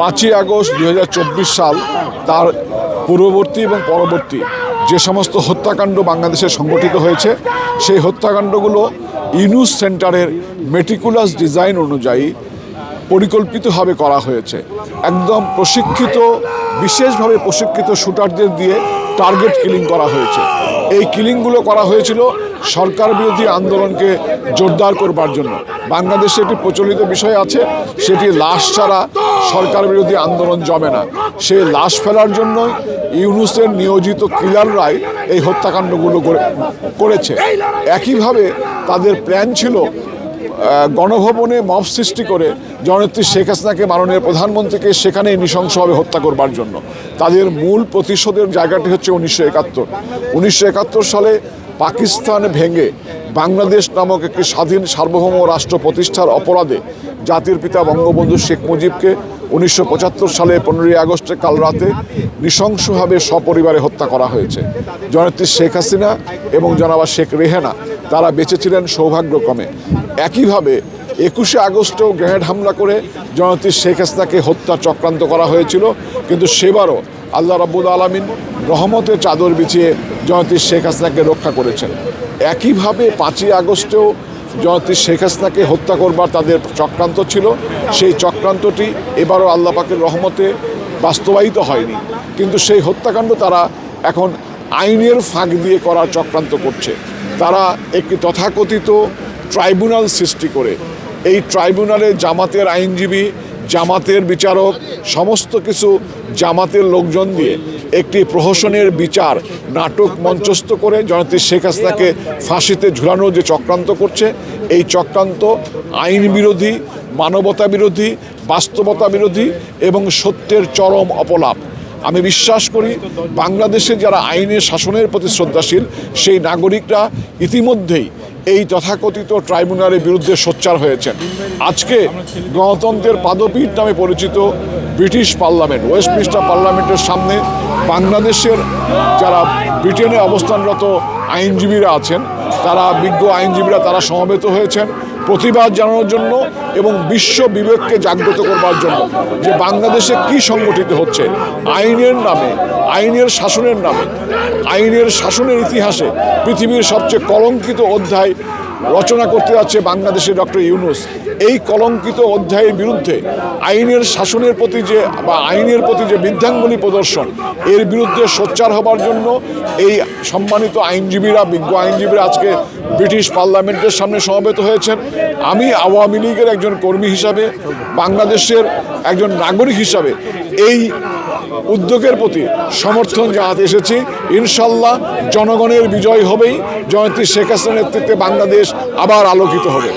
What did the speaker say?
পাঁচই আগস্ট দু হাজার চব্বিশ সাল তার পূর্ববর্তী এবং পরবর্তী যে সমস্ত হত্যাকাণ্ড বাংলাদেশে সংগঠিত হয়েছে, সেই হত্যাকাণ্ডগুলো ইনুস সেন্টারের মেটিকুলাস ডিজাইন অনুযায়ী পরিকল্পিতভাবে করা হয়েছে। একদম প্রশিক্ষিত, বিশেষভাবে প্রশিক্ষিত শুটারদের দিয়ে টার্গেট কিলিং করা হয়েছে। এই কিলিংগুলো করা হয়েছিল সরকার বিরোধী আন্দোলনকে জোরদার করবার জন্য। বাংলাদেশে একটি প্রচলিত বিষয় আছে, সেটি লাশ ছাড়া সরকার বিরোধী আন্দোলন জমে না। সেই লাশ ফেলার জন্যই ইউনুসের নিয়োজিত কিলাররাই এই হত্যাকাণ্ডগুলো করে- করেছে। একইভাবে তাদের প্ল্যান ছিল গণভবনে মব সৃষ্টি করে জননেত্রী শেখ হাসিনাকে মাননীয় প্রধানমন্ত্রীকে সেখানে নৃশংসভাবে হত্যা করবার জন্য। তাদের মূল প্রতিশোধের জায়গাটি হচ্ছে উনিশশো একাত্তর। উনিশশো একাত্তর সালে পাকিস্তান ভেঙে বাংলাদেশ নামক একটি স্বাধীন সার্বভৌম রাষ্ট্র প্রতিষ্ঠার অপরাধে জাতির পিতা বঙ্গবন্ধু শেখ মুজিবকে উনিশশো পঁচাত্তর সালে পনেরোই আগস্টে কাল রাতে নৃশংসভাবে সপরিবারে হত্যা করা হয়েছে। জননেত্রী শেখ হাসিনা এবং জনাবা শেখ রেহেনা, তারা বেঁচেছিলেন সৌভাগ্যক্রমে। একইভাবে একুশে আগস্টেও গ্রেনেড হামলা করে জননেত্রী শেখ হাসিনাকে হত্যা চক্রান্ত করা হয়েছিল, কিন্তু সেবারও আল্লাহ রাব্বুল আলমিন রহমতের চাদর বিছিয়ে জননেত্রী শেখ হাসিনাকে রক্ষা করেছেন। একইভাবে পাঁচই আগস্টেও জননেত্রী শেখ হাসিনাকে হত্যা করবার তাদের চক্রান্ত ছিল। সেই চক্রান্তটি এবারও আল্লাপাকের রহমতে বাস্তবায়িত হয়নি। কিন্তু সেই হত্যাকাণ্ড তারা এখন আইনের ফাঁক দিয়ে করার চক্রান্ত করছে। তারা একটি তথাকথিত ট্রাইব্যুনাল সৃষ্টি করে। এই ট্রাইব্যুনালে জামাতের আইনজীবী জামাতের বিচারক, সমস্ত কিছু জামাতের লোকজন দিয়ে একটি প্রহসনের বিচার, নাটক মঞ্চস্থ করে জননেত্রী শেখ হাসিনাকে ফাঁসিতে ঝুলানোর যে চক্রান্ত করছে, এই চক্রান্ত আইন বিরোধী, মানবতা বিরোধী, বাস্তবতা বিরোধী এবং সত্যের চরম অপলাপ। আমি বিশ্বাস করি বাংলাদেশে যারা আইনের শাসনের প্রতি শ্রদ্ধাশীল, সেই নাগরিকরা ইতিমধ্যেই এই তথাকথিত ট্রাইব্যুনালের বিরুদ্ধে সোচ্চার হয়েছেন। আজকে গণতন্ত্রের পাদপীঠ নামে পরিচিত ব্রিটিশ পার্লামেন্ট, ওয়েস্টমিনিস্টার পার্লামেন্টের সামনে বাংলাদেশের যারা ব্রিটেনে অবস্থানরত আইনজীবীরা আছেন, তারা বিজ্ঞ আইনজীবীরা তারা সমবেত হয়েছেন। প্রতিবাদ জানানোর জন্য এবং বিশ্ব বিবেককে জাগ্রত করবার জন্য যে বাংলাদেশে কি সংগঠিত হচ্ছে, আইনের নামে, আইনের শাসনের নামে, আইনের শাসনের ইতিহাসে পৃথিবীর সবচেয়ে কলঙ্কিত অধ্যায় রচনা করতে যাচ্ছে বাংলাদেশের ডক্টর ইউনুস। এই কলঙ্কিত অধ্যায়ের বিরুদ্ধে আইনের শাসনের প্রতি যে বা আইনের প্রতি যে বৃদ্ধাঙ্গুলি প্রদর্শন, এর বিরুদ্ধে সোচ্চার হবার জন্য এই সম্মানিত আইনজীবীরা, বিজ্ঞ আইনজীবীরা আজকে ব্রিটিশ পার্লামেন্টের সামনে সমবেত হয়েছেন। আমি আওয়ামী লীগের একজন কর্মী হিসাবে, বাংলাদেশের একজন নাগরিক হিসাবে এই উদ্যোগের প্রতি সমর্থন জানাতে এসেছি। ইনশাল্লাহ জনগণের বিজয় হবেই। জয়ন্তী শেখ হাসিনার নেতৃত্বে বাংলাদেশ আবার আলোকিত হবে।